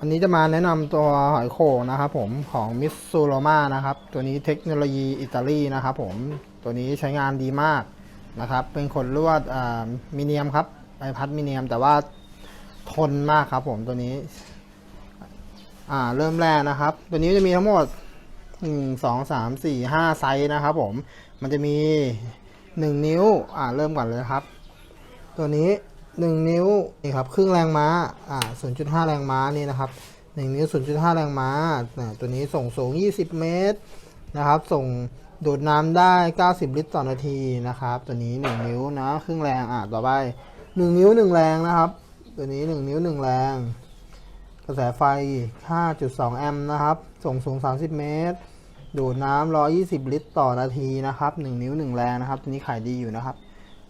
วันนี้จะมาแนะนำตัวหอยโข่งนะครับผมของมิ s ซูโรมานะครับ ตัวนี้เทคโนโลยีอิตาลีนะครับผมตัวนี้ใช้งานดีมากนะครับ เป็นขนลวดอ่ามิเนียมครับใบพัดมิเนียมแต่ว่าทนมากครับผมตัวนี้อ่าเริ่มแรกนะครับ ตัวนี้จะมีทั้งหมดหนึ่งสองสามสี่ห้าไซส์นะครับผมมันจะมีหนึ่งนิ้วอ่าเริ่มก่อนเลยครับ ตัวนี้ หนึ่งนิ้วนี่ครับครึ่งแรงม้าอ่าศูนย์จุดห้าแรงม้านี่นะครับหนึ่งนิ้วศูนย์จุดห้าแรงม้าตัวนี้ส่งสูงยี่สิบเมตรนะครับ ส่งดูดน้ำได้เก้าสิบลิตรต่อนาทีนะครับ ตัวนี้หนึ่งนิ้วนะครึ่งแรงอ่าต่อไปหนึ่งนิ้วหนึ่งแรงนะครับ ตัวนี้หนึ่งนิ้วหนึ่งแรง กระแสไฟ 5.2 แอมป์นะครับ ส่งสูง 30 เมตร ดูดน้ำ120 ลิตรต่อนาทีนะครับ 1 นิ้ว 1 แรงนะครับ ตัวนี้ขายดีอยู่นะครับ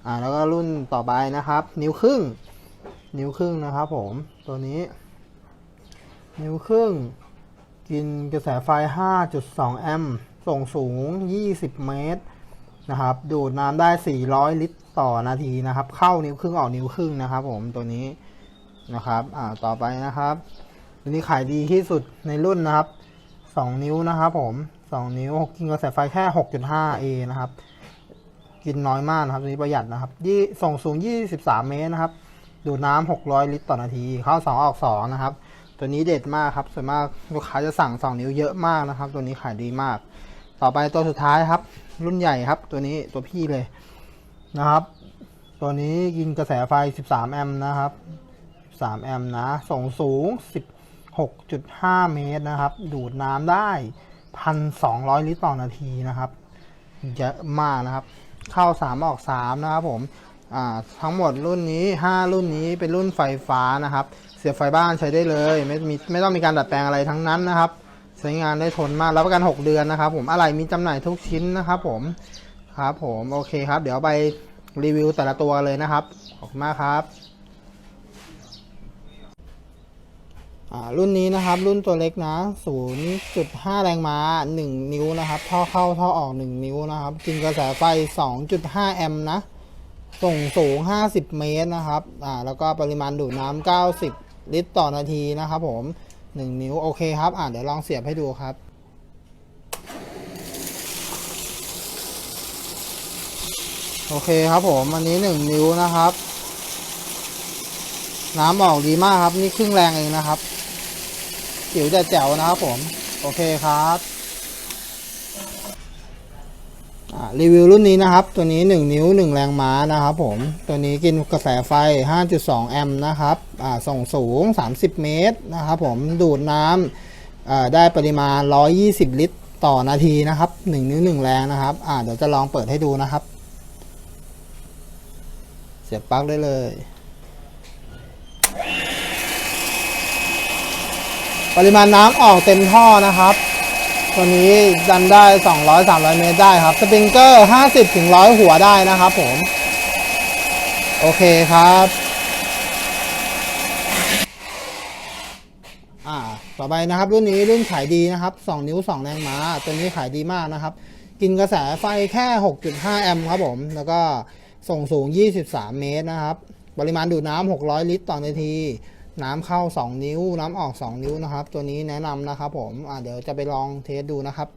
อ่าแล้วก็รุ่นต่อไปนะครับ นิ้วครึ่ง นิ้วครึ่งนะครับผมตัวนี้ นิ้วครึ่ง กินกระแสไฟ 5.2 แอมป์ส่งสูง 20 เมตรนะครับ ดูดน้ำได้ 400 ลิตรต่อนาทีนะครับ เข้านิ้วครึ่งออกนิ้วครึ่งนะครับ ผมตัวนี้นะครับ อ่า ต่อไปนะครับ ตัวนี้ขายดีที่สุดในรุ่นนะครับสองนิ้วนะครับผมสองนิ้วกินกระแสไฟแค่หกจุดห้าเอนะครับ กินน้อยมากนะครับตัวนี้ประหยัดนะครับยี่ส่งสูงยี่สิบสามเมตรนะครับ ดูดน้ำหกร้อยลิตรต่อนาที เข้าสองออกสองนะครับ ตัวนี้เด็ดมากครับส่วนมากลูกค้าจะสั่งสองนิ้วเยอะมากนะครับ ตัวนี้ขายดีมาก ต่อไปตัวสุดท้ายครับ รุ่นใหญ่ครับ ตัวนี้ตัวพี่เลยนะครับ ตัวนี้กินกระแสไฟ 13 แอมป์นะครับ3แอมป์นะ ส่งสูง 16.5 เมตรนะครับ ดูดน้ำได้ 1,200 ลิตรต่อนาทีนะครับ เยอะมากนะครับ เข้า 3 ออก 3 นะครับผมทั้งหมดรุ่นนี้ 5 รุ่นนี้เป็นรุ่นไฟฟ้านะครับ เสียบไฟบ้านใช้ได้เลย ไม่มีไม่ต้องมีการดัดแปลงอะไรทั้งนั้นนะครับ ใช้งานได้ทนมากรับประกัน 6 เดือนนะครับ ผมอะไรมีจำหน่ายทุกชิ้นนะครับ ผมครับผมโอเคครับ เดี๋ยวไปรีวิวแต่ละตัวเลยนะครับขอบคุณมากครับ อ่า รุ่นนี้นะครับรุ่นตัวเล็กนะ 0.5 แรงม้า 1 นิ้วนะครับ ท่อเข้าท่อออก 1 นิ้วนะครับ กินกระแสไฟ 2.5 แอมป์นะ ส่งสูง 50 เมตรนะครับอ่าแล้วก็ปริมาณดูดน้ำ 90 ลิตรต่อนาทีนะครับผม 1 นิ้ว โอเคครับอ่าเดี๋ยวลองเสียบให้ดูครับโอเคครับผมอันนี้ 1 นิ้วนะครับ น้ำออกดีมากครับ นี่ครึ่งแรงเองนะครับ จิ๋วแต่แจ๋วนะครับผม โอเคครับรีวิวรุ่นนี้นะครับ ตัวนี้ 1 นิ้ว 1 แรงม้านะครับผม ตัวนี้กินกระแสไฟ 5.2 แอมป์นะครับส่งสูง 30 เมตรนะครับผม ดูดน้ำได้ปริมาณ 120 ลิตรต่อนาทีนะครับ 1 นิ้ว 1 แรงนะครับเดี๋ยวจะลองเปิดให้ดูนะครับ เสียบปลั๊กได้เลย ปริมาณน้ำออกเต็มท่อนะครับ ตัวนี้ดันได้ 200-300 เมตรได้ครับ สปริงเกอร์ 50-100 หัวได้นะครับผม โอเคครับอ่าต่อไปนะครับรุ่นนี้รุ่นขายดีนะครับ 2 นิ้ว 2 แรงม้า ตัวนี้ขายดีมากนะครับ กินกระแสไฟแค่ 6.5 แอมป์ครับผม แล้วก็ส่งสูง 23 เมตรนะครับ ปริมาณดูดน้ำ600 ลิตรต่อนาที น้ำเข้า 2 นิ้ว น้ำออก 2 นิ้วนะครับ ตัวนี้แนะนำนะครับผมเดี๋ยวจะไปลองเทสดูนะครับ